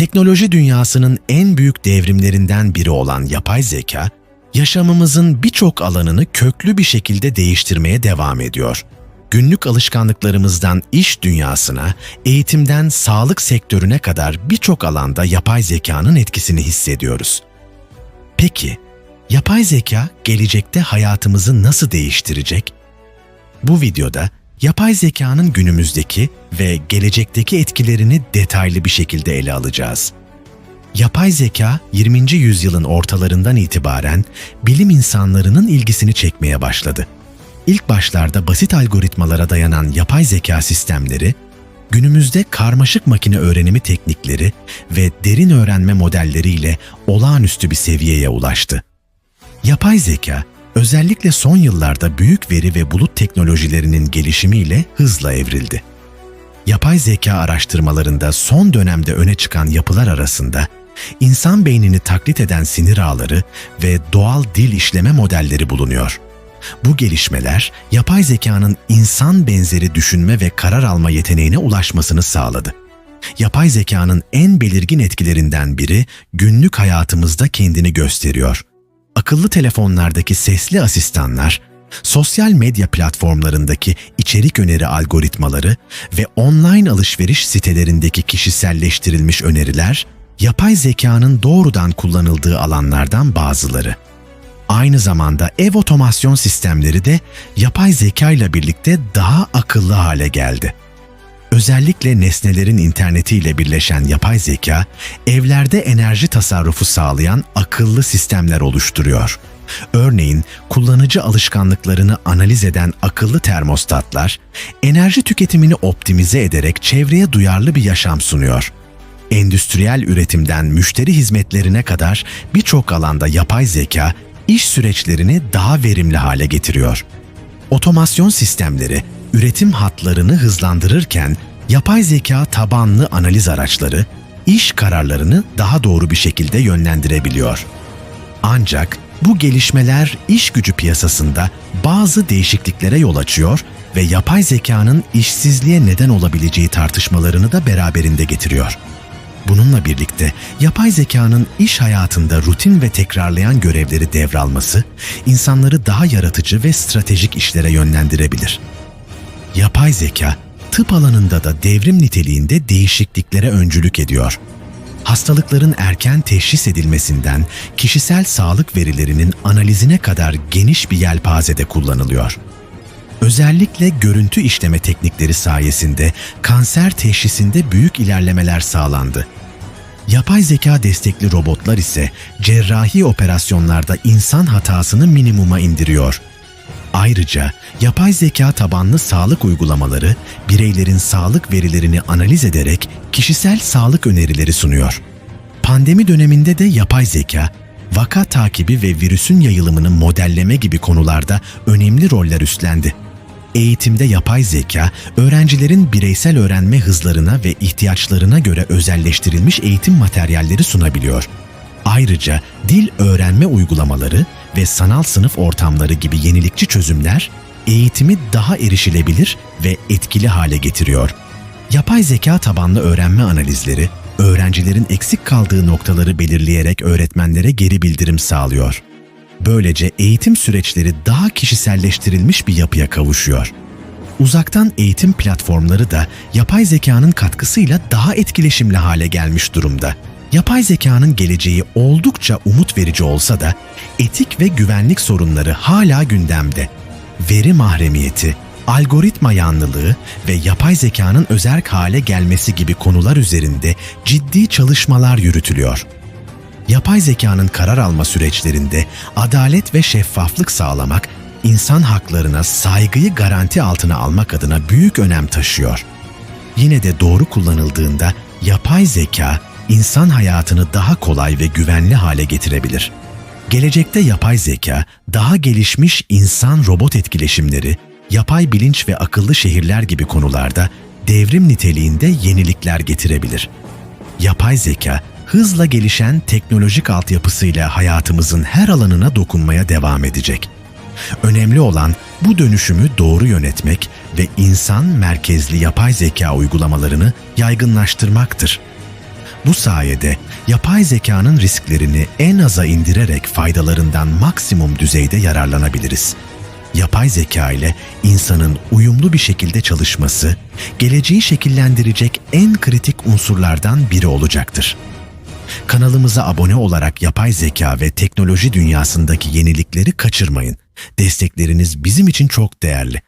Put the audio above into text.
Teknoloji dünyasının en büyük devrimlerinden biri olan yapay zeka, yaşamımızın birçok alanını köklü bir şekilde değiştirmeye devam ediyor. Günlük alışkanlıklarımızdan iş dünyasına, eğitimden sağlık sektörüne kadar birçok alanda yapay zekanın etkisini hissediyoruz. Peki, yapay zeka gelecekte hayatımızı nasıl değiştirecek? Bu videoda yapay zekanın günümüzdeki ve gelecekteki etkilerini detaylı bir şekilde ele alacağız. Yapay zeka 20. yüzyılın ortalarından itibaren bilim insanlarının ilgisini çekmeye başladı. İlk başlarda basit algoritmalara dayanan yapay zeka sistemleri, günümüzde karmaşık makine öğrenimi teknikleri ve derin öğrenme modelleriyle olağanüstü bir seviyeye ulaştı. Yapay zeka, özellikle son yıllarda büyük veri ve bulut teknolojilerinin gelişimiyle hızla evrildi. Yapay zeka araştırmalarında son dönemde öne çıkan yapılar arasında insan beynini taklit eden sinir ağları ve doğal dil işleme modelleri bulunuyor. Bu gelişmeler yapay zekanın insan benzeri düşünme ve karar alma yeteneğine ulaşmasını sağladı. Yapay zekanın en belirgin etkilerinden biri günlük hayatımızda kendini gösteriyor. Akıllı telefonlardaki sesli asistanlar, sosyal medya platformlarındaki içerik öneri algoritmaları ve online alışveriş sitelerindeki kişiselleştirilmiş öneriler, yapay zekanın doğrudan kullanıldığı alanlardan bazıları. Aynı zamanda ev otomasyon sistemleri de yapay zeka ile birlikte daha akıllı hale geldi. Özellikle nesnelerin internetiyle birleşen yapay zeka, evlerde enerji tasarrufu sağlayan akıllı sistemler oluşturuyor. Örneğin kullanıcı alışkanlıklarını analiz eden akıllı termostatlar, enerji tüketimini optimize ederek çevreye duyarlı bir yaşam sunuyor. Endüstriyel üretimden müşteri hizmetlerine kadar birçok alanda yapay zeka iş süreçlerini daha verimli hale getiriyor. Otomasyon sistemleri üretim hatlarını hızlandırırken yapay zeka tabanlı analiz araçları iş kararlarını daha doğru bir şekilde yönlendirebiliyor. Ancak bu gelişmeler iş gücü piyasasında bazı değişikliklere yol açıyor ve yapay zekanın işsizliğe neden olabileceği tartışmalarını da beraberinde getiriyor. Bununla birlikte yapay zekanın iş hayatında rutin ve tekrarlayan görevleri devralması insanları daha yaratıcı ve stratejik işlere yönlendirebilir. Yapay zeka tıp alanında da devrim niteliğinde değişikliklere öncülük ediyor. Hastalıkların erken teşhis edilmesinden kişisel sağlık verilerinin analizine kadar geniş bir yelpazede kullanılıyor. Özellikle görüntü işleme teknikleri sayesinde kanser teşhisinde büyük ilerlemeler sağlandı. Yapay zeka destekli robotlar ise cerrahi operasyonlarda insan hatasını minimuma indiriyor. Ayrıca yapay zeka tabanlı sağlık uygulamaları bireylerin sağlık verilerini analiz ederek kişisel sağlık önerileri sunuyor. Pandemi döneminde de yapay zeka, vaka takibi ve virüsün yayılımını modelleme gibi konularda önemli roller üstlendi. Eğitimde yapay zeka, öğrencilerin bireysel öğrenme hızlarına ve ihtiyaçlarına göre özelleştirilmiş eğitim materyalleri sunabiliyor. Ayrıca dil öğrenme uygulamaları ve sanal sınıf ortamları gibi yenilikçi çözümler eğitimi daha erişilebilir ve etkili hale getiriyor. Yapay zeka tabanlı öğrenme analizleri, öğrencilerin eksik kaldığı noktaları belirleyerek öğretmenlere geri bildirim sağlıyor. Böylece eğitim süreçleri daha kişiselleştirilmiş bir yapıya kavuşuyor. Uzaktan eğitim platformları da yapay zekanın katkısıyla daha etkileşimli hale gelmiş durumda. Yapay zekanın geleceği oldukça umut verici olsa da etik ve güvenlik sorunları hala gündemde. Veri mahremiyeti, algoritma yanlılığı ve yapay zekanın özerk hale gelmesi gibi konular üzerinde ciddi çalışmalar yürütülüyor. Yapay zekanın karar alma süreçlerinde adalet ve şeffaflık sağlamak, insan haklarına saygıyı garanti altına almak adına büyük önem taşıyor. Yine de doğru kullanıldığında yapay zeka insan hayatını daha kolay ve güvenli hale getirebilir. Gelecekte yapay zeka, daha gelişmiş insan-robot etkileşimleri, yapay bilinç ve akıllı şehirler gibi konularda devrim niteliğinde yenilikler getirebilir. Yapay zeka, hızla gelişen teknolojik altyapısıyla hayatımızın her alanına dokunmaya devam edecek. Önemli olan bu dönüşümü doğru yönetmek ve insan merkezli yapay zeka uygulamalarını yaygınlaştırmaktır. Bu sayede yapay zekanın risklerini en aza indirerek faydalarından maksimum düzeyde yararlanabiliriz. Yapay zeka ile insanın uyumlu bir şekilde çalışması, geleceği şekillendirecek en kritik unsurlardan biri olacaktır. Kanalımıza abone olarak yapay zeka ve teknoloji dünyasındaki yenilikleri kaçırmayın. Destekleriniz bizim için çok değerli.